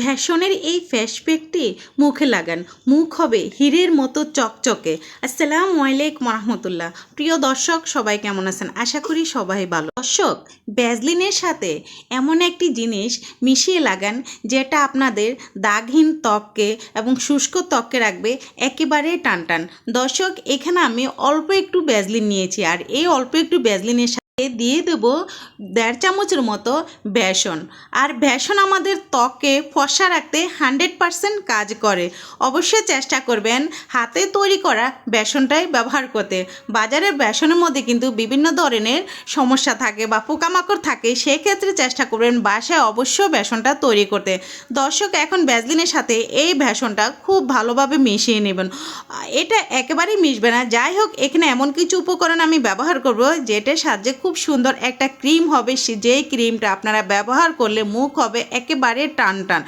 ভ্যাসনের এই ফেস প্যাকটি মুখে লাগান। মুখ হবে হীরের মতো চকচকে। আসসালামু আলাইকুম রহমতুল্লাহ। প্রিয় দর্শক, সবাই কেমন আছেন? আশা করি সবাই ভালো। দর্শক ব্যাজলিনের সাথে এমন একটি জিনিস মিশিয়ে লাগান, যেটা আপনাদের দাগহীন ত্বককে এবং শুষ্ক ত্বককে রাখবে একেবারে টান টান দর্শক, এখানে আমি অল্প একটু ব্যাজলিন নিয়েছি, আর এই অল্প একটু ব্যাজলিনের দিয়ে দেব দেড় চামচের মতো বেসন। আর বেসন আমাদের ত্বকে ফসা রাখতে হান্ড্রেড পারসেন্ট কাজ করে। অবশ্যই চেষ্টা করবেন হাতে তৈরি করা বেসনটাই ব্যবহার করতে। বাজারের বেসনের মধ্যে কিন্তু বিভিন্ন ধরনের সমস্যা থাকে বা পোকামাকড় থাকে, সেক্ষেত্রে চেষ্টা করবেন বাসায় অবশ্যই বেসনটা তৈরি করতে। দর্শক, এখন ব্যাজলিনের সাথে এই বেসনটা খুব ভালোভাবে মিশিয়ে নেবেন। এটা একেবারেই মিশবে না। যাই হোক, এখানে এমন কিছু উপকরণ আমি ব্যবহার করব যেটার সাহায্যে খুব সুন্দর একটা ক্রিম হবে, সে- যেই ক্রিমটা আপনারা ব্যবহার করলে মুখ হবে একেবারে টান টান।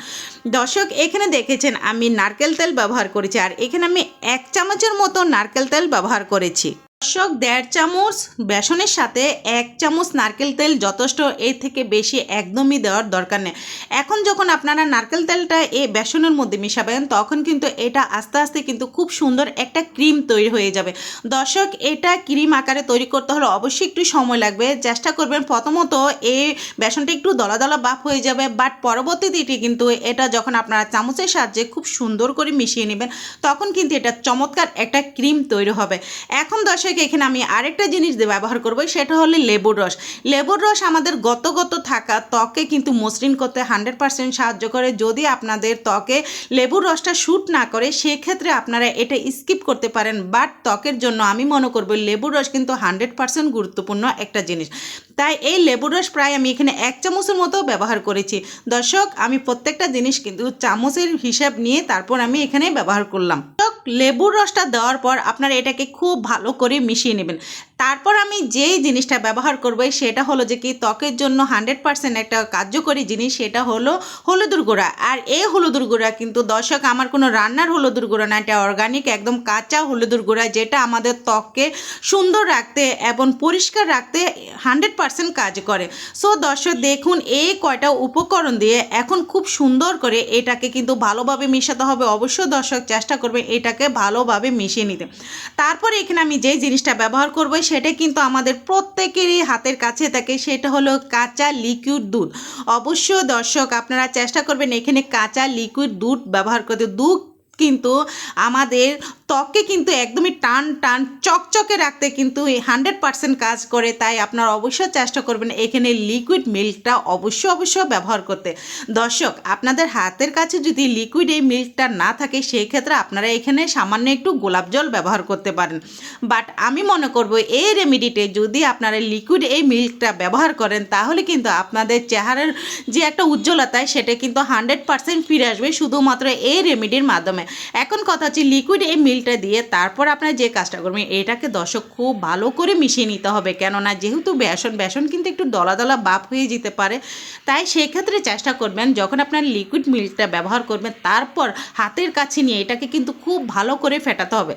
দর্শক, এখানে দেখেছেন আমি নারকেল তেল ব্যবহার করেছি, আর এখানে আমি এক চামচের মতো নারকেল তেল ব্যবহার করেছি। দর্শক, দেড় চামচ বেসনের সাথে এক চামচ নারকেল তেল যথেষ্ট, এর থেকে বেশি একদমই দেওয়ার দরকার নেই। এখন যখন আপনারা নারকেল তেলটা এই বেসনের মধ্যে মিশাবেন, তখন কিন্তু এটা আস্তে আস্তে কিন্তু খুব সুন্দর একটা ক্রিম তৈরি হয়ে যাবে। দর্শক, এটা ক্রিম আকারে তৈরি করতে হলে অবশ্যই একটু সময় লাগবে। চেষ্টা করবেন প্রথমত এই বেসনটা একটু দলা দলা বাপ হয়ে যাবে, বাট পরবর্তীতে কিন্তু এটা যখন আপনারা চামচের সাহায্যে খুব সুন্দর করে মিশিয়ে নেবেন, তখন কিন্তু এটা চমৎকার একটা ক্রিম তৈরি হবে। এখন দর্শক এখানে আমি আরেকটা জিনিস ব্যবহার করব, সেটা হলো লেবুর রস। লেবুর রস আমাদের গত গত থাকা ত্বকে কিন্তু মসৃণ করতে হান্ড্রেড পার্সেন্ট সাহায্য করে। যদি আপনাদের ত্বকে লেবুর রসটা শ্যুট না করে, সেক্ষেত্রে আপনারা এটা স্কিপ করতে পারেন। বাট ত্বকের জন্য আমি মনে করব লেবুর রস কিন্তু হান্ড্রেড পার্সেন্ট গুরুত্বপূর্ণ একটা জিনিস। তাই এই লেবুর রস প্রায় আমি এখানে এক চামচের মতো ব্যবহার করেছি। দর্শক, আমি প্রত্যেকটা জিনিস কিন্তু চামচের হিসাব নিয়ে তারপর আমি এখানে ব্যবহার করলাম। লেবুর রসটা দেওয়ার পর আপনারা এটাকে খুব ভালো করে মিশিয়ে নেবেন। তারপর আমি যেই জিনিসটা ব্যবহার করব, সেটা হলো যে কি ত্বকের জন্য হান্ড্রেড পার্সেন্ট একটা কার্যকরী জিনিস, সেটা হলো হলুদুর গুঁড়া। আর এই হলুদুর গুঁড়া কিন্তু দর্শক, আমার কোনো রান্নার হলুদুর গুঁড়া না, এটা অর্গানিক একদম কাঁচা হলুদুর গুঁড়া, যেটা আমাদের ত্বককে সুন্দর রাখতে এবং পরিষ্কার রাখতে হান্ড্রেড পার্সেন্ট কাজ করে। সো দর্শক, দেখুন, এই কয়টা উপকরণ দিয়ে এখন খুব সুন্দর করে এটাকে কিন্তু ভালোভাবে মেশাতে হবে। অবশ্যই দর্শক, চেষ্টা করবে এটাকে ভালোভাবে মিশিয়ে নিতে। তারপরে এখানে আমি যেই জিনিসটা ব্যবহার করব সেটা কিন্তু আমাদের প্রত্যেকেরই হাতের কাছে থাকে, সেটা হলো কাঁচা লিকুইড দুধ। অবশ্য দর্শক, আপনারা চেষ্টা করবেন এখানে কাঁচা লিকুইড দুধ ব্যবহার করতে। দুধ কিন্তু আমাদের ত্বককে কিন্তু একদমই টান টান, চকচকে রাখতে কিন্তু হান্ড্রেড পার্সেন্ট কাজ করে। তাই আপনার অবশ্যই চেষ্টা করবেন এখানে লিকুইড মিল্কটা অবশ্যই অবশ্যই ব্যবহার করতে। দর্শক, আপনাদের হাতের কাছে যদি লিকুইড এই মিল্কটা না থাকে, সেই ক্ষেত্রে আপনারা এখানে সামান্য একটু গোলাপ জল ব্যবহার করতে পারেন। বাট আমি মনে করব, এই রেমিডিতে যদি আপনারা লিকুইড এই মিল্কটা ব্যবহার করেন, তাহলে কিন্তু আপনাদের চেহারার যে একটা উজ্জ্বলতা, সেটা কিন্তু হান্ড্রেড পার্সেন্ট ফিরে আসবে শুধুমাত্র এই রেমিডির মাধ্যমে। এখন কথা হচ্ছে লিকুইড এই মিল্কটা দিয়ে তারপর আপনার যে কাজটা করবেন, এটাকে দর্শক খুব ভালো করে মিশিয়ে নিতে হবে। কেননা যেহেতু বেসন বেসন কিন্তু একটু দলা দলা বাপ হয়ে যেতে পারে, তাই সেক্ষেত্রে চেষ্টা করবেন যখন আপনার লিকুইড মিল্কটা ব্যবহার করবেন, তারপর হাতের কাছে নিয়ে এটাকে কিন্তু খুব ভালো করে ফেটাতে হবে।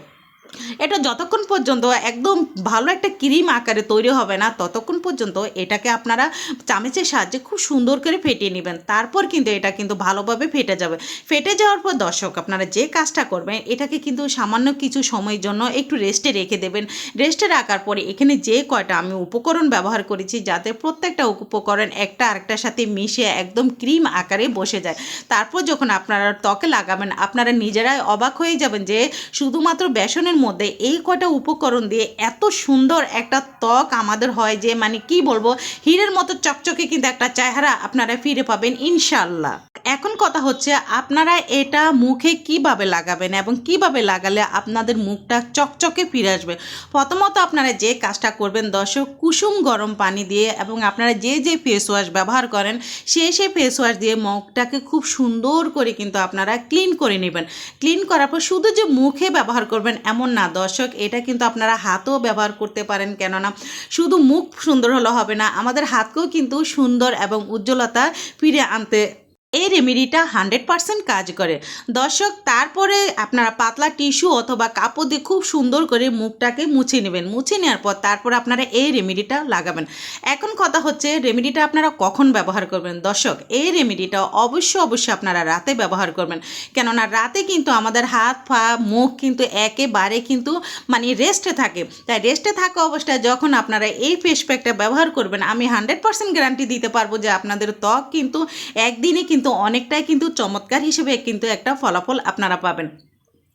এটা যতক্ষণ পর্যন্ত একদম ভালো একটা ক্রিম আকারে তৈরি হবে না, ততক্ষণ পর্যন্ত এটাকে আপনারা চামচের সাহায্যে খুব সুন্দর করে ফেটিয়ে নেবেন। তারপর কিন্তু এটা কিন্তু ভালোভাবে ফেটে যাবে। ফেটে যাওয়ার পর দর্শক, আপনারা যে কাজটা করবেন, এটাকে কিন্তু সামান্য কিছু সময়ের জন্য একটু রেস্টে রেখে দেবেন। রেস্টে রাখার পরে এখানে যে কয়টা আমি উপকরণ ব্যবহার করেছি, যাতে প্রত্যেকটা উপকরণ একটা আরেকটার সাথে মিশে একদম ক্রিম আকারে বসে যায়। তারপর যখন আপনারা ত্বকে লাগাবেন, আপনারা নিজেরাই অবাক হয়ে যাবেন যে শুধুমাত্র বেসনের মধ্যে এই কটা উপকরণ দিয়ে এত সুন্দর একটা ত্বক আমাদের হয় যে মানে কি বলব, হীরের মতো চকচকে কিন্তু একটা চেহারা আপনারা ফিরে পাবেন ইনশাল্লাহ এখন কথা হচ্ছে আপনারা এটা মুখে কীভাবে লাগাবেন এবং কীভাবে লাগালে আপনাদের মুখটা চকচকে ফিরে আসবে? প্রথমত আপনারা যে কাজটা করবেন, দর্শক, কুসুম গরম পানি দিয়ে এবং আপনারা যে যে ফেস ওয়াশ ব্যবহার করেন সেই সেই ফেস ওয়াশ দিয়ে মুখটাকে খুব সুন্দর করে কিন্তু আপনারা ক্লিন করে নেবেন। ক্লিন করার পর শুধু যে মুখে ব্যবহার করবেন এমন না, দর্শক, এটা কিন্তু আপনারা হাতেও ব্যবহার করতে পারেন, কেননা শুধু মুখ সুন্দর হলে হবে না, আমাদের হাতকেও কিন্তু সুন্দর এবং উজ্জ্বলতা ফিরে আনতে এই রেমেডিটা হান্ড্রেড পার্সেন্ট কাজ করে। দর্শক, তারপরে আপনারা পাতলা টিস্যু অথবা কাপড় দিয়ে খুব সুন্দর করে মুখটাকে মুছে নেবেন। মুছে নেওয়ার পর তারপর আপনারা এই রেমেডিটা লাগাবেন। এখন কথা হচ্ছে রেমেডিটা আপনারা কখন ব্যবহার করবেন? দর্শক, এই রেমেডিটা অবশ্যই অবশ্যই আপনারা রাতে ব্যবহার করবেন। কেননা রাতে কিন্তু আমাদের হাত, পা, মুখ কিন্তু একেবারে কিন্তু মানে রেস্টে থাকে। তাই রেস্টে থাকা অবস্থায় যখন আপনারা এই ফেস প্যাকটা ব্যবহার করবেন, আমি হান্ড্রেড পার্সেন্ট গ্যারান্টি দিতে পারব যে আপনাদের ত্বক কিন্তু একদিনে কিন্তু অনেকটাই কিন্তু চমৎকার হিসেবে কিন্তু একটা ফলাফল আপনারা পাবেন।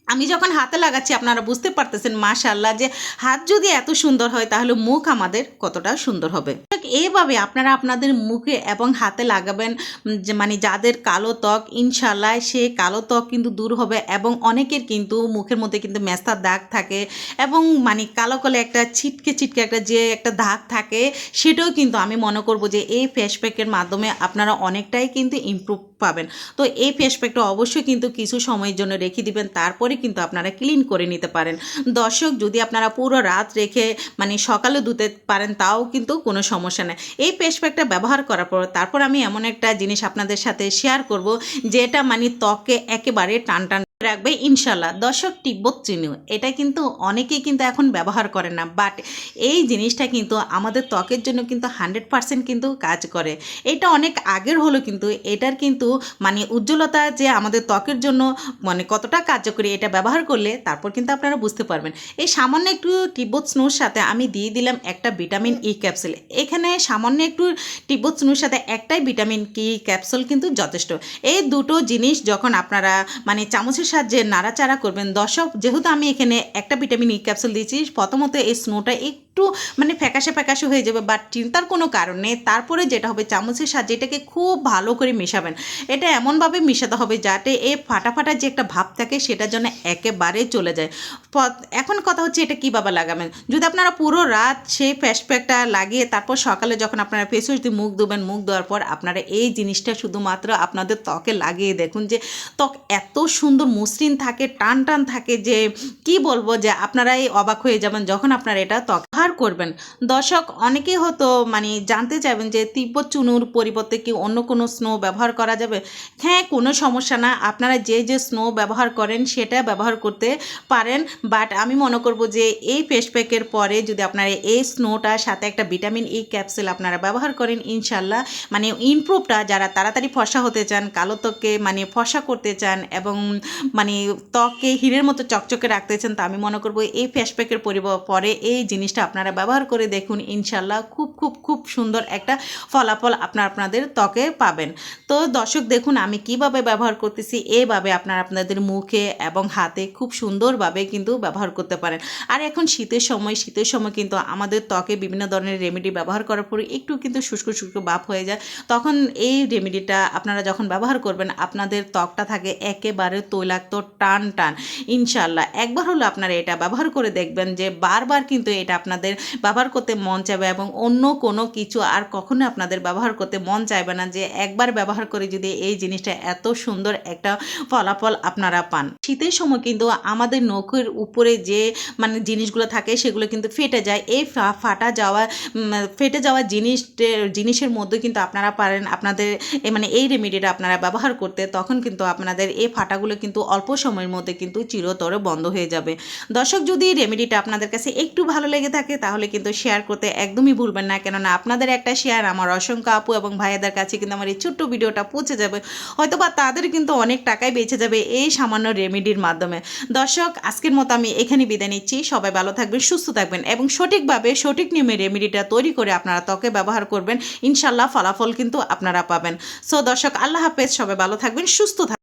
আমি যখন হাতে লাগাচ্ছি, আপনারা বুঝতে পারতেছেন মাশাল্লাহ যে হাত যদি এত সুন্দর হয়, তাহলে মুখ আমাদের কতটা সুন্দর হবে। এইভাবে আপনারা আপনাদের মুখে এবং হাতে লাগাবেন মানে যাদের কালো ত্বক ইনশাল্লাহ সে কালো ত্বক কিন্তু দূর হবে এবং অনেকের কিন্তু মুখের মধ্যে কিন্তু মেস্তার দাগ থাকে এবং মানে কালো কালো একটা ছিটকে ছিটকে একটা যে একটা দাগ থাকে, সেটাও কিন্তু আমি মনে করব যে এই ফেস প্যাকের মাধ্যমে আপনারা অনেকটাই কিন্তু ইমপ্রুভ পাবেন। তো এই ফেস প্যাকটা অবশ্যই কিন্তু কিছু সময়ের জন্য রেখে দিবেন, তারপরে কিন্তু আপনারা ক্লিন করে নিতে পারেন। দর্শক, যদি আপনারা পুরো রাত রেখে মানে সকালে ধুতে পারেন, তাও কিন্তু কোনো সমস্যা নেই। এই ফেস প্যাকটা ব্যবহার করার পর, তারপর আমি এমন একটা জিনিস আপনাদের সাথে শেয়ার করব, যেটা মানে ত্বকে একেবারে টান টান রাখবে ইনশাল্লাহ দর্শক, তিব্বত চিনি এটা কিন্তু অনেকেই কিন্তু এখন ব্যবহার করে না বাট এই জিনিসটা কিন্তু আমাদের ত্বকের জন্য কিন্তু হান্ড্রেড পার্সেন্ট কিন্তু কাজ করে। এটা অনেক আগের হলো কিন্তু, এটার কিন্তু মানে উজ্জ্বলতা যে আমাদের ত্বকের জন্য মানে কতটা কার্যকরী এটা ব্যবহার করলে, তারপর কিন্তু আপনারা বুঝতে পারবেন। এই সামান্য একটু টিব্বত স্নুর সাথে আমি দিয়ে দিলাম একটা ভিটামিন ই ক্যাপসুল এখানে সামান্য একটু টিব্বত স্নুর সাথে একটাই ভিটামিন কি ক্যাপসুল কিন্তু যথেষ্ট। এই দুটো জিনিস যখন আপনারা মানে চামচের সাহায্যে নাড়াচাড়া করবেন। দর্শক, যেহেতু আমি এখানে একটা ভিটামিন ই ক্যাপসুল দিয়েছি, প্রথমত এই স্নোটা একটু মানে ফ্যাকাশে ফ্যাকাশে হয়ে যাবে বাট চিন্তার কোনো কারণ নেই। তারপরে যেটা হবে, চামচের সাহায্যে এটাকে খুব ভালো করে মেশাবেন, এটা এমনভাবে মেশাতে হবে যাতে এই ফাটা ফাটা যে একটা ভাব থাকে সেটা যেন একেবারে চলে যায়। এখন কথা হচ্ছে এটা কীভাবে লাগাবেন? যদি আপনারা পুরো রাত সেই ফেস প্যাকটা লাগিয়ে তারপর সকালে যখন আপনারা ফেস ওয়াশ দিয়ে মুখ ধুবেন, মুখ ধোয়ার পর আপনারা এই জিনিসটা শুধুমাত্র আপনাদের ত্বকে লাগিয়ে দেখুন যে ত্বক এত সুন্দর মসৃণ থাকে, টান টান থাকে যে কি বলব যে আপনারাই অবাক হয়ে যাবেন যখন আপনারা এটা ত্বক ব্যবহার করবেন। দর্শক, অনেকেই হয়তো মানে জানতে চাইবেন যে তিব্বত চুনুর পরিবর্তে কি অন্য কোনো স্নো ব্যবহার করা যাবে? হ্যাঁ কোনো সমস্যা না। আপনারা যে যে স্নো ব্যবহার করেন সেটা ব্যবহার করতে পারেন। বাট আমি মনে করব যে এই ফেস প্যাকের পরে যদি আপনারা এই স্নোটার সাথে একটা ভিটামিন ই ক্যাপসুল আপনারা ব্যবহার করেন ইনশাল্লাহ মানে ইমপ্রুভটা যারা তাড়াতাড়ি ফসা হতে চান, কালো ত্বককে মানে ফসা করতে চান এবং মানে ত্বককে হীরের মতো চকচকে রাখতে চান, তা আমি মনে করব এই ফেস প্যাকের পরে এই জিনিসটা আপনারা ব্যবহার করে দেখুন, ইনশাল্লাহ খুব খুব খুব সুন্দর একটা ফলাফল আপনার আপনাদের ত্বকে পাবেন। তো দর্শক দেখুন, আমি কীভাবে ব্যবহার করতেছি, এভাবে আপনারা আপনাদের মুখে এবং হাতে খুব সুন্দরভাবে কিন্তু ব্যবহার করতে পারেন। আর এখন শীতের সময় শীতের সময় কিন্তু আমাদের ত্বকে বিভিন্ন ধরনের রেমেডি ব্যবহার করার পরে একটু কিন্তু শুষ্ক শুষ্ক বাপ হয়ে যায়। তখন এই রেমেডিটা আপনারা যখন ব্যবহার করবেন, আপনাদের ত্বকটা থাকে একেবারে তৈলাক্ত, টান টান। ইনশাল্লাহ। একবার হলো আপনারা এটা ব্যবহার করে দেখবেন যে বারবার কিন্তু এটা আপনাদের ব্যবহার করতে মন চাইবে এবং অন্য কোনো কিছু আর কখনো আপনাদের ব্যবহার করতে মন চাইবে না যে একবার ব্যবহার করে যদি এই জিনিসটা এত সুন্দর একটা ফলাফল আপনারা পান। শীতের সময় কিন্তু আমাদের নখের উপরে যে মানে জিনিসগুলো থাকে সেগুলো কিন্তু ফেটে যায়। এই ফাটা যাওয়া ফেটে যাওয়া জিনিস জিনিসের মধ্যে কিন্তু আপনারা পারেন আপনাদের মানে এই রেমেডিটা আপনারা ব্যবহার করতে তখন কিন্তু আপনাদের এই ফাটাগুলো কিন্তু অল্প সময়ের মধ্যে কিন্তু চিরতরে বন্ধ হয়ে যাবে। দর্শক, যদি রেমেডিটা আপনাদের কাছে একটু ভালো লেগে থাকে, তাহলে কিন্তু শেয়ার করতে একদমই ভুলবেন না। কেননা আপনাদের একটা শেয়ার আমার অসংখ্য আপু এবং ভাইয়াদের কাছে কিন্তু আমার এই ছোট্ট ভিডিওটা পৌঁছে যাবে। হয়তো বা তাদের কিন্তু অনেক টাকাই বেঁচে যাবে এই সামান্য রেমেডির মাধ্যমে। দর্শক, আজকের মতো আমি এখানে বিদায় নিচ্ছি। সবাই ভালো থাকবেন, সুস্থ থাকবেন এবং সঠিকভাবে সঠিক নিয়মে রেমেডিটা তৈরি করে আপনারা ত্বকে ব্যবহার করবেন। ইনশাল্লাহ ফলাফল কিন্তু আপনারা পাবেন। সো দর্শক, আল্লাহ হাফেজ। সবাই ভালো থাকবেন, সুস্থ থাকবেন।